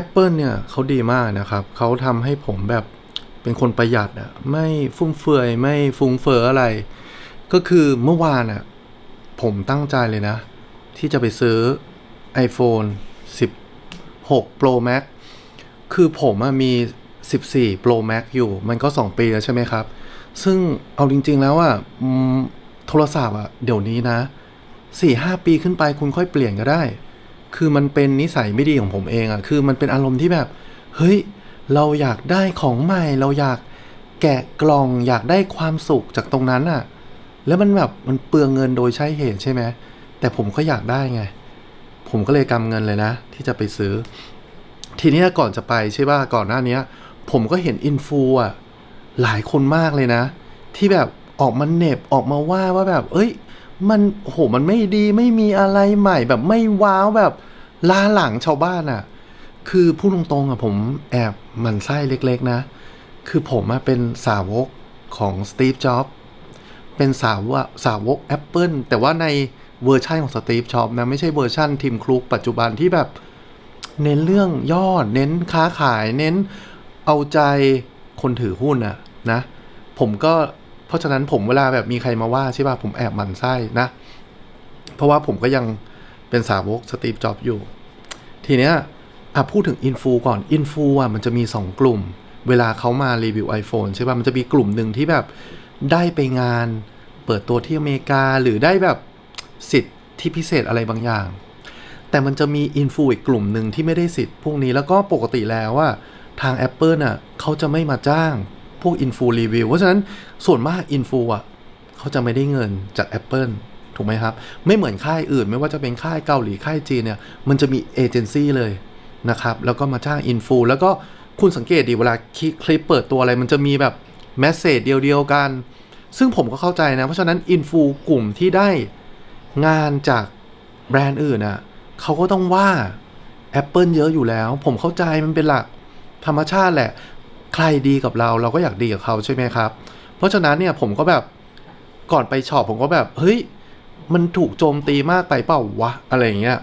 Apple เนี่ยเขาดีมากนะครับ เขาทำให้ผมแบบเป็นคนประหยัดอะไม่ฟุ่มเฟือยไม่ฟุ้งเฟ้ออะไร ก็คือเมื่อวานอะผมตั้งใจเลยนะ ที่จะไปซื้อ iPhone 16 Pro Max คือผมอมี 14 Pro Max อยู่ มันก็ 2 ปีแล้วใช่ไหมครับ ซึ่งเอาจริง ๆ แล้วอะโทรศัพท์อะเดี๋ยวนี้นะ 4-5 ปีขึ้นไปคุณค่อยเปลี่ยนก็ได้ คือมันเป็นนิสัยไม่ดีของผมเองอะคือมันเป็นอารมณ์ที่แบบ เฮ้ย เราอยากได้ของใหม่ เราอยากแกะกล่องอยากได้ความสุขจากตรงนั้นอะแล้วมันแบบมันเปลืองเงินโดยใช่เหตุใช่ไหม แต่ผมก็อยากได้ไง ผมก็เลยกำเงินเลยนะ ที่จะไปซื้อ ทีนี้ก่อนจะไปใช่ป่ะ ก่อนหน้านี้ผมก็เห็นอินฟูอะหลายคนมากเลยนะ ที่แบบออกมาเน็บออกมาว่าว่าแบบ เอ้ย มันโหมันไม่ดีไม่มีอะไรใหม่แบบไม่ว้าวแบบล้าหลังชาวบ้านอะ คือพูดตรงๆอะผมแอบมันไส้เล็กๆนะ คือผมอะเป็นสาวกของสตีฟจ็อบเป็นสาวกสาวก Apple แต่ว่าในเวอร์ชันของสตีฟจ็อบนะ ไม่ใช่เวอร์ชันทีมคลุกปัจจุบันที่แบบ เน้นเรื่องยอด เน้นค้าขายเน้นเอาใจคนถือหุ้นอะนะ ผมก็ เพราะฉะนั้นผมเวลาแบบมีใครมาว่าใช่ป่ะผมแอบหมั่นไส้นะ เพราะว่าผมก็ยังเป็นสาวกสตีฟจ็อบอยู่ ทีเนี้ยอะพูดถึงอินฟูก่อนอินฟูอะมันจะมี 2 กลุ่ม เวลาเขามารีวิว iPhone ใช่ป่ะมันจะมีกลุ่มหนึ่งที่แบบได้ไปงานเปิดตัวที่อเมริกาหรือได้แบบสิทธิ์ที่พิเศษอะไรบางอย่าง แต่มันจะมีอินฟูอีกกลุ่มหนึ่งที่ไม่ได้สิทธิ์พวกนี้แล้วก็ปกติแล้วว่าทาง Apple น่ะเขาจะไม่มาจ้าง พวกอินฟูรีวิวเพราะฉะนั้นส่วนมากอินฟูอะเขาจะไม่ได้เงินจาก Apple ถูกไหมครับ ไม่เหมือนค่ายอื่น ไม่ว่าจะเป็นค่ายเกาหลีค่ายจีนเนี่ยมันจะมีเอเจนซี่เลยนะครับ แล้วก็มาจ้างอินฟูแล้วก็คุณสังเกตดีเวลาคลิปเปิดตัวอะไร มันจะมีแบบแมสเซจเดียวๆกัน ซึ่งผมก็เข้าใจนะ เพราะฉะนั้นอินฟูกลุ่มที่ได้งานจากแบรนด์อื่นอะเขาก็ต้องว่า Apple เยอะอยู่แล้ว ผมเข้าใจมันเป็นหลักธรรมชาติแหละ ใครดีกับเราเราก็อยากดีกับเขาใช่ไหมครับ เพราะฉะนั้นเนี่ยผมก็แบบก่อนไปช็อปผมก็แบบ เฮ้ย มันถูกโจมตีมากไปเปล่าวะ อะไรอย่างเงี้ย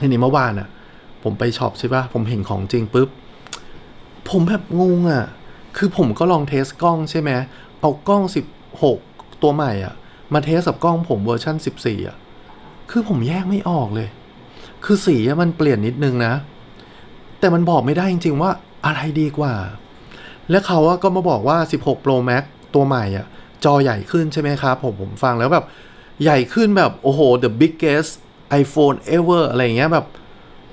ทีนี้เมื่อวานอะ ผมไปช็อปใช่ปะผมเห็นของจริงปุ๊บ ผมแบบงงอะ คือผมก็ลองเทสกล้องใช่ไหมเอากล้อง 16 ตัวใหม่อะ มาเทสกับกล้องผมเวอร์ชัน14อะ คือผมแยกไม่ออกเลย คือสีมันเปลี่ยนนิดนึงนะ แต่มันบอกไม่ได้จริง ๆ ว่าอะไรดีกว่า และเขาอะก็มาบอกว่า 16 Pro Max ตัวใหม่อะ จอใหญ่ขึ้นใช่ไหมครับ ผมผมฟังแล้วแบบ ใหญ่ขึ้นแบบ โอ้โห the biggest iPhone ever อะไรเงี้ยแบบ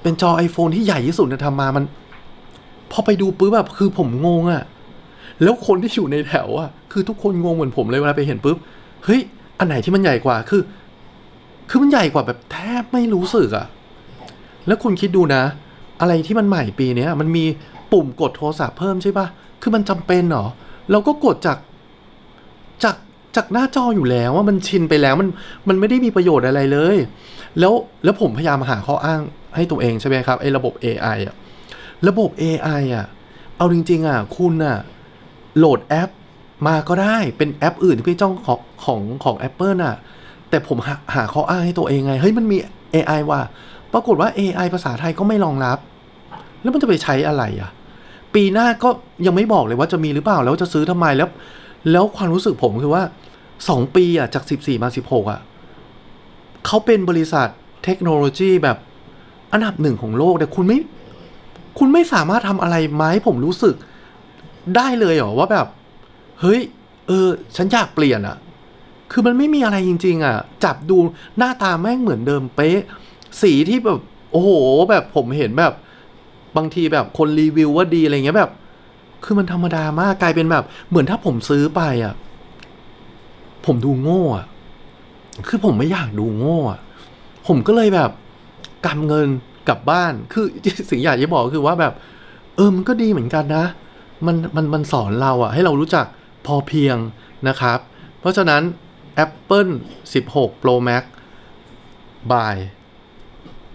เป็นจอ iPhone ที่ใหญ่ที่สุดนะทำมามัน พอไปดูปุ๊บแบบคือผมงงอะ่ะ แล้วคนที่อยู่ในแถวอะ่ะ คือทุกคนงงเหมือนผมเลยเวลาไปเห็นปุ๊บเฮ้ย อันไหนที่มันใหญ่กว่าคือ คือมันใหญ่กว่าแบบแทบไม่รู้สึกอะ่ะ แล้วคุณคิดดูนะ อะไรที่มันใหม่ปีนี้มันมีปุ่มกดโทรศัพท์เพิ่มใช่ปะ คือมันจำเป็นเหรอ เราก็กดจากจากจากหน้าจออยู่แล้วว่ามันชินไปแล้วมันมันไม่ได้มีประโยชน์อะไรเลย แล้วแล้วผมพยายามหาข้ออ้างให้ตัวเองใช่ไหมครับไอ้ระบบ AI อะระบบ AI อะเอาจริง ๆอะคุณอะโหลดแอปมาก็ได้เป็นแอปอื่นที่พี่จ้องของของของ Apple น่ะ แต่ผมหาหาข้ออ้างให้ตัวเองไง เฮ้ยมันมี AI ว่ะปรากฏว่า AI ภาษาไทยก็ไม่รองรับ แล้วมันจะไปใช้อะไรอะ ปีหน้าก็ยังไม่บอกเลยว่าจะมีหรือเปล่าแล้วจะซื้อทำไมแล้ว แล้วความรู้สึกผมคือว่าสองปีอะจากสิบสี่มาสิบหกอะเขาเป็นบริษัทเทคโนโลยีแบบอันดับหนึ่งของโลกแต่คุณไม่ คุณไม่สามารถทำอะไรมาให้ผมรู้สึกได้เลยเหรอว่าแบบ เฮ้ย เออ ฉันอยากเปลี่ยนอะคือมันไม่มีอะไรจริง ๆอะจับดูหน้าตาแม่งเหมือนเดิมเป๊ะ สีที่แบบ โอ้โห แบบผมเห็นแบบ บางทีแบบคนรีวิวว่าดีอะไรเงี้ยแบบ คือมันธรรมดามากกลายเป็นแบบ เหมือนถ้าผมซื้อไปอะ ผมดูโง่อะคือผมไม่อยากดูโง่อะผมก็เลยแบบกำเงินกลับบ้าน คือสิ่งอยากจะบอกคือว่าแบบ เออมันก็ดีเหมือนกันนะ มันมันมันสอนเราอะ ให้เรารู้จักพอเพียงนะครับ เพราะฉะนั้น Apple 16 Pro Max บาย